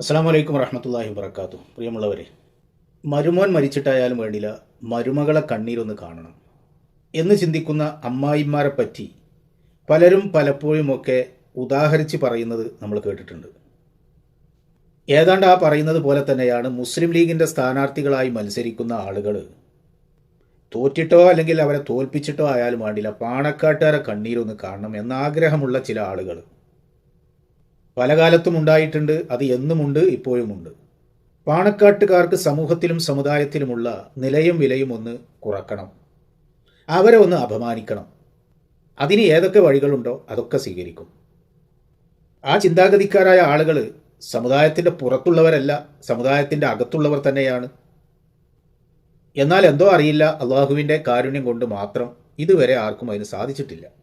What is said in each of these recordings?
അസ്സാം വലൈക്കും വറഹമത്തല്ലാഹി വബർക്കാത്തു പ്രിയമുള്ളവരെ മരുമോൻ മരിച്ചിട്ടായാലും വേണ്ടില്ല മരുമകളെ കണ്ണീരൊന്ന് കാണണം. എന്ന് ചിന്തിക്കുന്ന അമ്മായിമാരെ പറ്റി പലരും പലപ്പോഴുമൊക്കെ ഉദാഹരിച്ച് പറയുന്നത് നമ്മൾ കേട്ടിട്ടുണ്ട്. ഏതാണ്ട് ആ പറയുന്നത് പോലെ തന്നെയാണ് മുസ്ലിം ലീഗിന്റെ സ്ഥാനാർത്ഥികളായി മത്സരിക്കുന്ന ആളുകൾ തോറ്റിട്ടോ അല്ലെങ്കിൽ അവരെ തോൽപ്പിച്ചിട്ടോ ആയാലും വേണ്ടില്ല പാണക്കാട്ടുകാരെ കണ്ണീരൊന്ന് കാണണം എന്നാഗ്രഹമുള്ള ചില ആളുകൾ. പല കാലത്തും ഉണ്ടായിട്ടുണ്ട് അത് എന്നുമുണ്ട് ഇപ്പോഴുമുണ്ട്. പാണക്കാട്ടുകാർക്ക് സമൂഹത്തിലും സമുദായത്തിലുമുള്ള നിലയും വിലയും ഒന്ന് കുറക്കണം. അവരെ ഒന്ന് അപമാനിക്കണം. അതിന് ഏതൊക്കെ വഴികളുണ്ടോ അതൊക്കെ സ്വീകരിക്കും. ആ ചിന്താഗതിക്കാരായ ആളുകൾ സമുദായത്തിന്റെ പുറത്തുള്ളവരല്ല സമുദായത്തിന്റെ അകത്തുള്ളവർ തന്നെയാണ്. എന്നാൽ എന്തോ അറിയില്ല അള്ളാഹുവിന്റെ കാരുണ്യം കൊണ്ട് മാത്രം ഇതുവരെ ആർക്കും അതിന് സാധിച്ചിട്ടില്ല.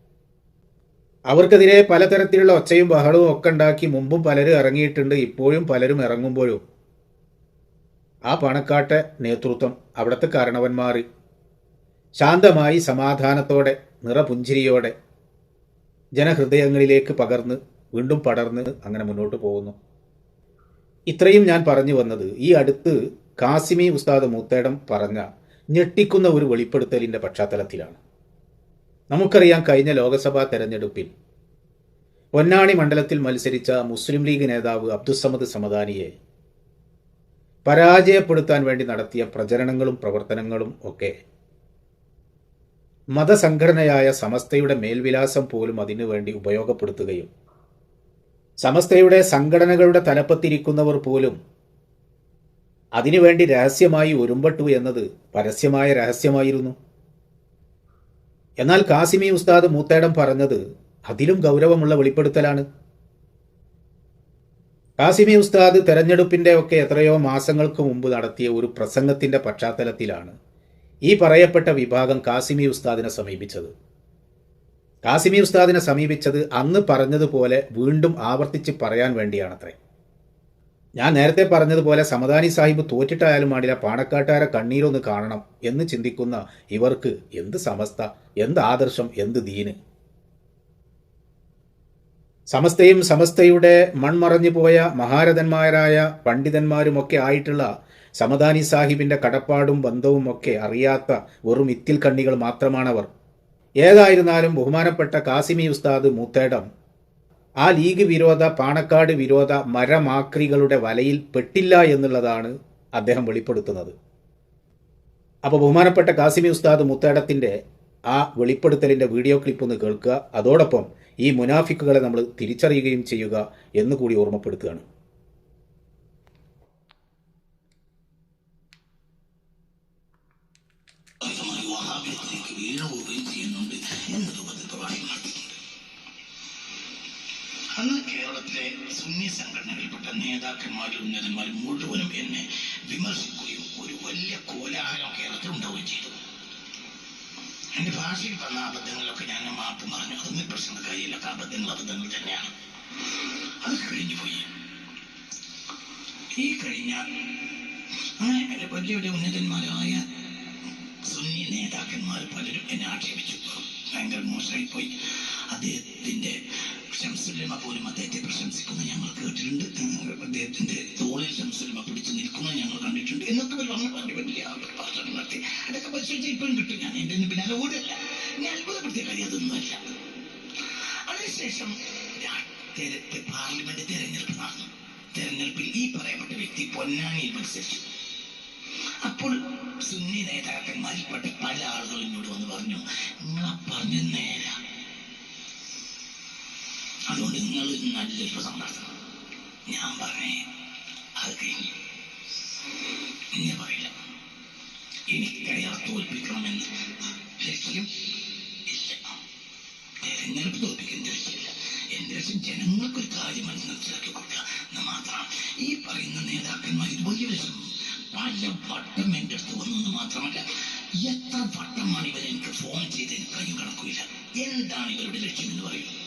അവർക്കെതിരെ പലതരത്തിലുള്ള ഒച്ചയും ബഹളവും ഒക്കെ ഉണ്ടാക്കി മുമ്പും പലരും ഇറങ്ങിയിട്ടുണ്ട് ഇപ്പോഴും പലരും ഇറങ്ങുമ്പോഴും. ആ പണക്കാട്ടെ നേതൃത്വം അവിടുത്തെ കാരണവന്മാർ ശാന്തമായി സമാധാനത്തോടെ നിറപുഞ്ചിരിയോടെ ജനഹൃദയങ്ങളിലേക്ക് പകർന്ന് വീണ്ടും പടർന്ന് അങ്ങനെ മുന്നോട്ട് പോകുന്നു. ഇത്രയും ഞാൻ പറഞ്ഞു വന്നത് ഈ അടുത്ത് കാസിമി ഉസ്താദ് മൂത്തേടം പറഞ്ഞ ഞെട്ടിക്കുന്ന ഒരു വെളിപ്പെടുത്തലിന്റെ പശ്ചാത്തലത്തിലാണ്. നമുക്കറിയാം കഴിഞ്ഞ ലോക്സഭാ തെരഞ്ഞെടുപ്പിൽ പൊന്നാണി മണ്ഡലത്തിൽ മത്സരിച്ച മുസ്ലിം ലീഗ് നേതാവ് അബ്ദുസമദ് സമദാനിയെ പരാജയപ്പെടുത്താൻ വേണ്ടി നടത്തിയ പ്രചരണങ്ങളും പ്രവർത്തനങ്ങളും ഒക്കെ മതസംഘടനയായ സമസ്തയുടെ മേൽവിലാസം പോലും അതിനുവേണ്ടി ഉപയോഗപ്പെടുത്തുകയും സമസ്തയുടെ സംഘടനകളുടെ തലപ്പത്തിരിക്കുന്നവർ പോലും അതിനുവേണ്ടി രഹസ്യമായി ഒരുമ്പെട്ടു എന്നത് പരസ്യമായ രഹസ്യമായിരുന്നു. എന്നാൽ കാസിമി ഉസ്താദ് മൂത്തേടം പറഞ്ഞത് അതിലും ഗൗരവമുള്ള വെളിപ്പെടുത്തലാണ്. കാസിമി ഉസ്താദ് തെരഞ്ഞെടുപ്പിന്റെ ഒക്കെ എത്രയോ മാസങ്ങൾക്ക് മുമ്പ് നടത്തിയ ഒരു പ്രസംഗത്തിന്റെ പശ്ചാത്തലത്തിലാണ് ഈ പറയപ്പെട്ട വിഭാഗം കാസിമി ഉസ്താദിനെ സമീപിച്ചത്. കാസിമി ഉസ്താദിനെ സമീപിച്ചത് അന്ന് പറഞ്ഞതുപോലെ വീണ്ടും ആവർത്തിച്ച് പറയാൻ വേണ്ടിയാണത്രേ. ഞാൻ നേരത്തെ പറഞ്ഞതുപോലെ സമദാനി സാഹിബ് തോറ്റിട്ടായാലും പാടില്ല. പാണക്കാട്ടുകാരെ കണ്ണീരൊന്ന് കാണണം എന്ന് ചിന്തിക്കുന്ന ഇവർക്ക് എന്ത് സമസ്ത എന്ത് ആദർശം എന്ത് ദീന്? സമസ്തയും സമസ്തയുടെ മൺമറഞ്ഞു പോയ മഹാരഥന്മാരായ പണ്ഡിതന്മാരുമൊക്കെ ആയിട്ടുള്ള സമദാനി സാഹിബിന്റെ കടപ്പാടും ബന്ധവും ഒക്കെ അറിയാത്ത വെറും ഇത്തിൽ കണ്ണികൾ മാത്രമാണവർ. ഏതായിരുന്നാലും ബഹുമാനപ്പെട്ട കാസിമി ഉസ്താദ് മൂത്തേടം ആ ലീഗ് വിരോധ പാണക്കാട് വിരോധ മരമാക്രികളുടെ വലയിൽ പെട്ടില്ല എന്നുള്ളതാണ് അദ്ദേഹം വെളിപ്പെടുത്തുന്നത്. അപ്പോൾ ബഹുമാനപ്പെട്ട കാസിമി ഉസ്താദ് മുത്തേടത്തിന്റെ ആ വെളിപ്പെടുത്തലിന്റെ വീഡിയോ ക്ലിപ്പ് ഒന്ന് കേൾക്കുക. അതോടൊപ്പം ഈ മുനാഫിക്കുകളെ നമ്മൾ തിരിച്ചറിയുകയും ചെയ്യുക എന്ന് കൂടി ഓർമ്മപ്പെടുത്തുകയാണ്. അന്ന് കേരളത്തിലെ സുന്നി സംഘടനകളിൽപ്പെട്ട നേതാക്കന്മാരും ഉന്നതന്മാരും മുഴുവനും എന്നെ വിമർശിക്കുകയും ഒരു വലിയ കോലാഹലം കേരളത്തിൽ ഉണ്ടാവുകയും ചെയ്തു. എന്റെ ഭാഷയിൽ വന്ന അബദ്ധങ്ങളൊക്കെ ഞാൻ മാപ്പ് പറഞ്ഞു അതൊന്നും പ്രശ്നത്തെ കാര്യമില്ല. അബദ്ധങ്ങൾ അബദ്ധങ്ങൾ തന്നെയാണ്. അത് കഴിഞ്ഞു പോയി. ഈ കഴിഞ്ഞ അങ്ങനെ വലിയ വലിയ ഉന്നതന്മാരായ സുന്നി നേതാക്കന്മാർ പലരും എന്നെ ആക്ഷേപിച്ചു. ഭയങ്കര മോശമായി പോയി അദ്ദേഹത്തിന്റെ ഷംസുലമ പോലും അദ്ദേഹത്തെ പ്രശംസിക്കുന്ന ഞങ്ങൾ കേട്ടിട്ടുണ്ട്. അദ്ദേഹത്തിന്റെ തോളിൽ ഷംസുലമ പിടിച്ചു നിൽക്കുന്നത് ഞങ്ങൾ കണ്ടിട്ടുണ്ട്. എന്നൊക്കെ അവർ പറഞ്ഞു പറഞ്ഞു വലിയ ഭാഷണം നടത്തി. അതൊക്കെ പരിശോധിച്ച് ഇപ്പോഴും കിട്ടും. ഞാൻ എന്റെ പിന്നാലെ ഓടല്ല ഞാൻ അത്ഭുതപ്പെടുത്തിയ കാര്യം അതൊന്നുമല്ല. അതിനുശേഷം പാർലമെന്റ് തെരഞ്ഞെടുപ്പ് നടന്നു. തെരഞ്ഞെടുപ്പിൽ ഈ പറയപ്പെട്ട വ്യക്തി പൊന്നാനിയിൽ മത്സരിച്ചു. അപ്പോൾ സുന്നി നേതാക്കന്മാരിൽപ്പെട്ട പല ആളുകളും എന്നോട് വന്ന് പറഞ്ഞു നിങ്ങൾ പറഞ്ഞു നേര. അതുകൊണ്ട് നിങ്ങൾ നല്ലൊരു പ്രസംഗം ഞാൻ പറഞ്ഞേ അത് കഴിഞ്ഞു. എന്നെ പറയില്ല. എനിക്കയാൾ തോൽപ്പിക്കണമെന്ന് ലക്ഷ്യം ഇല്ല. തെരഞ്ഞെടുപ്പ് തോൽപ്പിക്കുന്ന ലക്ഷ്യമില്ല എന്റെ ലക്ഷ്യം ജനങ്ങൾക്കൊരു കാര്യം മനസ്സിലാക്കി കൊടുക്കുക. എന്ന് മാത്രമാണ് ഈ പറയുന്ന നേതാക്കന്മാർ ഇത് വലിയ ലക്ഷ്യം പല വട്ടം എന്റെ അടുത്ത് വന്നെന്ന് മാത്രമല്ല എത്ര വട്ടമാണ് ഇവർ എനിക്ക് ഫോൺ ചെയ്ത് എനിക്ക് കഴിഞ്ഞു കണക്കില്ല എന്താണ് ഇവരുടെ ലക്ഷ്യം എന്ന് പറയും?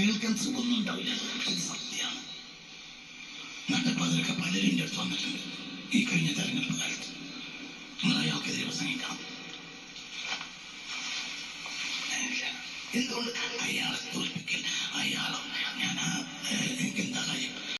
കേൾക്കാൻ സുഖമൊന്നും ഉണ്ടാവില്ല ഇത് സത്യമാണ്. നട്ടപ്പാതിരൊക്കെ പലരും എന്റെ അടുത്ത് വന്നിട്ടുണ്ട്. ഈ കഴിഞ്ഞ തെരഞ്ഞെടുപ്പ് കാലത്ത് നിങ്ങൾ അയാൾക്കെതിരെ പ്രസംഗിക്കണം